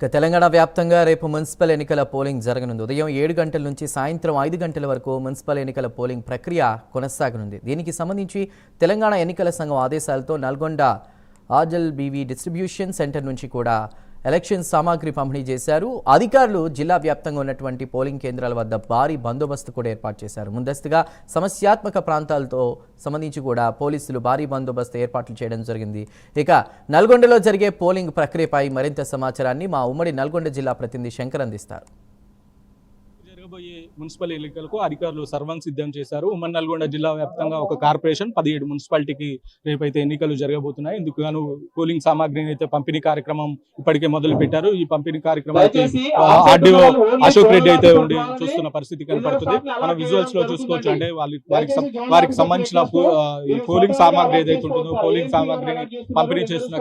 ఇక తెలంగాణ వ్యాప్తంగా రేపు మున్సిపల్ ఎన్నికల పోలింగ్ జరగనుంది. ఉదయం ఏడు గంటల నుంచి సాయంత్రం ఐదు గంటల వరకు మున్సిపల్ ఎన్నికల పోలింగ్ ప్రక్రియ కొనసాగనుంది. దీనికి సంబంధించి తెలంగాణ ఎన్నికల సంఘం ఆదేశాలతో నల్గొండ ఆజల్ బీవీ డిస్ట్రిబ్యూషన్ సెంటర్ నుంచి కూడా ఎలక్షన్ సామాగ్రి పంపిణీ చేశారు. అధికారులు జిల్లా వ్యాప్తంగా ఉన్నటువంటి పోలింగ్ కేంద్రాల వద్ద భారీ బందోబస్తు కూడా ఏర్పాటు చేశారు. ముందస్తుగా సమస్యాత్మక ప్రాంతాలతో సంబంధించి కూడా పోలీసులు భారీ బందోబస్తు ఏర్పాట్లు చేయడం జరిగింది. ఇక నల్గొండలో జరిగే పోలింగ్ ప్రక్రియపై మరింత సమాచారాన్ని మా ఉమ్మడి నల్గొండ జిల్లా ప్రతినిధి శంకర్ అందిస్తారు. జరగబోయే మున్సిపల్ ఎన్నికలకు అధికారులు సర్వం సిద్ధం చేశారు. ఉమ్మడి నల్గొండ జిల్లా వ్యాప్తంగా ఒక కార్పొరేషన్ పదిహేడు మున్సిపాలిటీకి రేపైతే ఎన్నికలు జరగబోతున్నాయి. ఇందుకు పోలింగ్ సామాగ్రిని అయితే పంపిణీ కార్యక్రమం ఇప్పటికే మొదలు పెట్టారు. ఈ పంపిణీ కార్యక్రమానికి ఆర్డీఓ అశోక్ రెడ్డి అయితే ఉండి చూస్తున్న పరిస్థితి కనపడుతుంది. మనం విజువల్స్లో చూసుకోవచ్చు అంటే వాళ్ళకి వారికి సంబంధించిన పోలింగ్ సామాగ్రి ఏదైతే ఉంటుందో పోలింగ్ సామాగ్రిని పంపిణీ చేస్తున్న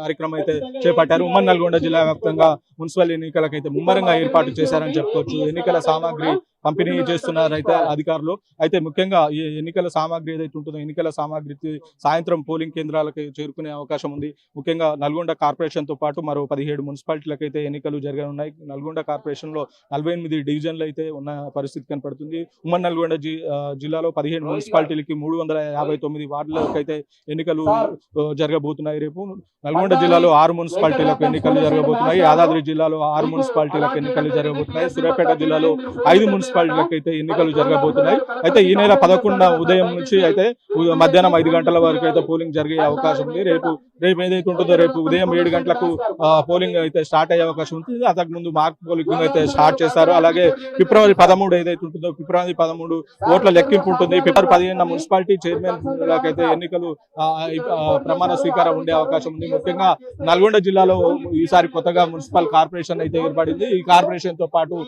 కార్యక్రమం అయితే చేపట్టారు. ఉమ్మడి నల్గొండ జిల్లా వ్యాప్తంగా మున్సిపల్ ఎన్నికలకైతే ముమ్మరంగా ఏర్పాటు చేశారని చెప్పుకోవచ్చు. ఎన్నికల సామాగ్రి పంపిణీ చేస్తున్నారు అయితే అధికారులు. అయితే ముఖ్యంగా ఈ ఎన్నికల సామాగ్రి ఏదైతే ఉంటుందో ఎన్నికల సామాగ్రి సాయంత్రం పోలింగ్ కేంద్రాలకు చేరుకునే అవకాశం ఉంది. ముఖ్యంగా నల్గొండ కార్పొరేషన్తో పాటు మరో పదిహేడు మున్సిపాలిటీలకు అయితే ఎన్నికలు జరగనున్నాయి. నల్గొండ కార్పొరేషన్లో నలభై ఎనిమిది డివిజన్లు అయితే ఉన్న పరిస్థితి కనపడుతుంది. ఉమ్మడి నల్గొండ జిల్లాలో పదిహేడు మున్సిపాలిటీలకి మూడు వందల యాభై తొమ్మిది వార్డులకు అయితే ఎన్నికలు జరగబోతున్నాయి రేపు. నల్గొండ జిల్లాలో ఆరు మున్సిపాలిటీలకు ఎన్నికలు జరగబోతున్నాయి. యాదాద్రి జిల్లాలో ఆరు మున్సిపాలిటీలకు ఎన్నికలు జరగబోతున్నాయి. సూర్యాపేట జిల్లాలో ఐదు మున్సిపాలిటీలకు అయితే ఎన్నికలు జరగబోతున్నాయి. అయితే ఈ నెల పదకొండున ఉదయం నుంచి అయితే మధ్యాహ్నం ఐదు గంటల వరకు అయితే పోలింగ్ జరిగే అవకాశం ఉంది. రేపు రేపు ఏదైతే ఉంటుందో రేపు ఉదయం ఏడు గంటలకు పోలింగ్ అయితే స్టార్ట్ అయ్యే అవకాశం ఉంటుంది అంతకు ముందు మాక్ పోలింగ్ అయితే స్టార్ట్ చేశారు. అలాగే ఫిబ్రవరి పదమూడు ఏదైతే ఉంటుందో ఫిబ్రవరి పదమూడు ఓట్ల లెక్కింపు ఉంటుంది. ఫిబ్రవరి పదిహేను మున్సిపాలిటీ చైర్మన్ అయితే ఎన్నికలు ప్రమాణ స్వీకారం ఉండే అవకాశం ఉంది. ముఖ్యంగా నల్గొండ జిల్లాలో ఈసారి కొత్తగా మున్సిపల్ కార్పొరేషన్ అయితే ఏర్పడింది. ఈ కార్పొరేషన్తో పాటు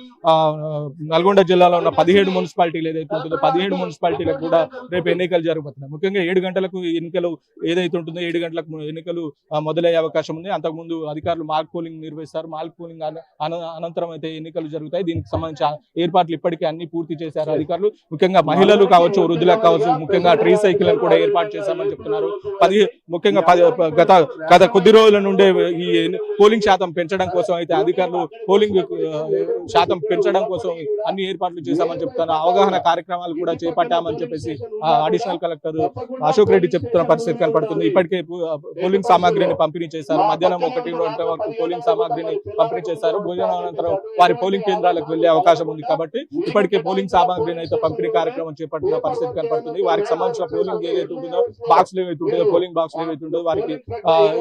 నల్గొండ జిల్లాలో ఉన్న పదిహేడు మున్సిపాలిటీలు ఏదైతే ఉంటుందో పదిహేడు మున్సిపాలిటీలకు కూడా రేపు ఎన్నికలు జరగబోతున్నాయి. ముఖ్యంగా ఏడు గంటలకు ఎన్నికలు ఏదైతే ఉంటుందో ఏడు గంటలకు ఎన్నికలు మొదలయ్యే అవకాశం ఉంది. అంతకుముందు అధికారులు మాక్ పోలింగ్ నిర్వహిస్తారు. మాల్ పోలింగ్ అనంతరం అయితే ఎన్నికలు జరుగుతాయి. దీనికి సంబంధించిన ఏర్పాట్లు ఇప్పటికే అన్ని పూర్తి చేశారు అధికారులు. ముఖ్యంగా మహిళలు కావచ్చు వృద్ధులకు కావచ్చు ముఖ్యంగా ట్రీ సైకిల్ కూడా ఏర్పాటు చేశామని చెప్తున్నారు. పది ముఖ్యంగా పది గత గత కొద్ది రోజుల నుండే ఈ పోలింగ్ శాతం పెంచడం కోసం అయితే అధికారులు పోలింగ్ శాతం పెంచడం కోసం అన్ని ఏర్పాట్లు చేశామని చెప్తున్నారు. అవగాహన కార్యక్రమాలు కూడా చేపట్టామని చెప్పేసి అడిషనల్ కలెక్టర్ అశోక్ రెడ్డి చెప్తున్న పరిస్థితి కనపడుతుంది. ఇప్పటికే పోలింగ్ సామాగ్రిని పంపిణీ చేశారు. మధ్యాహ్నం ఒకటి గంటల వరకు పోలింగ్ సామాగ్రిని పంపిణీ చేశారు. భోజనం అనంతరం వారి పోలింగ్ కేంద్రాలకు వెళ్ళే అవకాశం ఉంది కాబట్టి ఇప్పటికే పోలింగ్ సామాగ్రిని అయితే పంపిణీ కార్యక్రమం చేపట్టిన పరిస్థితి కనపడుతుంది. వారికి సంబంధించిన పోలింగ్ ఏదైతే ఉంటుందో బాక్స్ ఏవైతే ఉంటుందో పోలింగ్ బాక్స్ ఏవైతే ఉంటుందో వారికి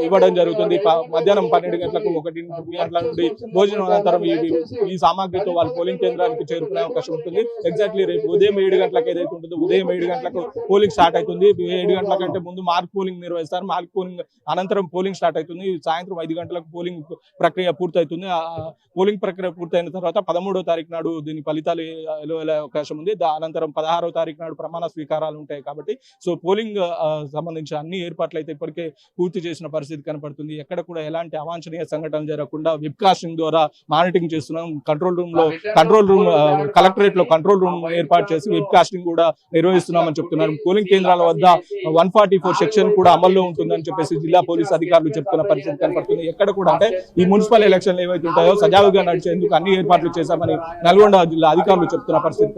ఇవ్వడం జరుగుతుంది. మధ్యాహ్నం పన్నెండు గంటలకు ఒకటి గంటల నుండి భోజనం అనంతరం ఈ ఈ సామాగ్రితో వాళ్ళు పోలింగ్ కేంద్రానికి చేరుకునే అవకాశం ఉంటుంది. ఎగ్జాక్ట్లీ రేపు ఉదయం ఏడు గంటలకు ఏదైతే ఉంటుందో ఉదయం ఏడు గంటలకు పోలింగ్ స్టార్ట్ అవుతుంది. ఏడు గంటల కంటే ముందు మార్క్ పోలింగ్ నిర్వహిస్తారు. మార్క్ పోలింగ్ అనంతరం పోలింగ్ స్టార్ట్ అవుతుంది. సాయంత్రం ఐదు గంటలకు పోలింగ్ ప్రక్రియ పూర్తవుతుంది. పోలింగ్ ప్రక్రియ పూర్తయిన తర్వాత పదమూడో తారీఖు నాడు దీని ఫలితాలు వెలువడే అవకాశం ఉంది. అనంతరం పదహారో తారీఖు నాడు ప్రమాణ స్వీకారాలు ఉంటాయి కాబట్టి సో పోలింగ్ సంబంధించిన అన్ని ఏర్పాట్లు అయితే ఇప్పటికే పూర్తి చేసిన పరిస్థితి కనపడుతుంది. ఎక్కడ కూడా ఎలాంటి అవాంఛనీయ సంఘటనలు జరగకుండా వెబ్ కాస్టింగ్ ద్వారా మానిటరింగ్ చేస్తున్నాం. కంట్రోల్ రూమ్లో కంట్రోల్ రూమ్ కలెక్టరేట్లో కంట్రోల్ రూమ్ ఏర్పాటు చేసి వెబ్ కాస్టింగ్ కూడా నిర్వహిస్తున్నామని చెప్తున్నారు. పోలింగ్ కేంద్రాల వద్ద వన్ ఫార్టీ ఫోర్ సెక్షన్ కూడా అమల్లో ఉంటుందని చెప్పేసి జిల్లా పోలీస్ అధికారులు చెప్తున్న పరిస్థితి కనపడుతుంది. ఎక్కడ కూడా అంటే ఈ మున్సిపల్ ఎలక్షన్లు ఏవైతే ఉంటాయో సజావుగా నడిచేందుకు అన్ని ఏర్పాట్లు చేశామని నల్గొండ జిల్లా అధికారులు చెప్తున్న పరిస్థితి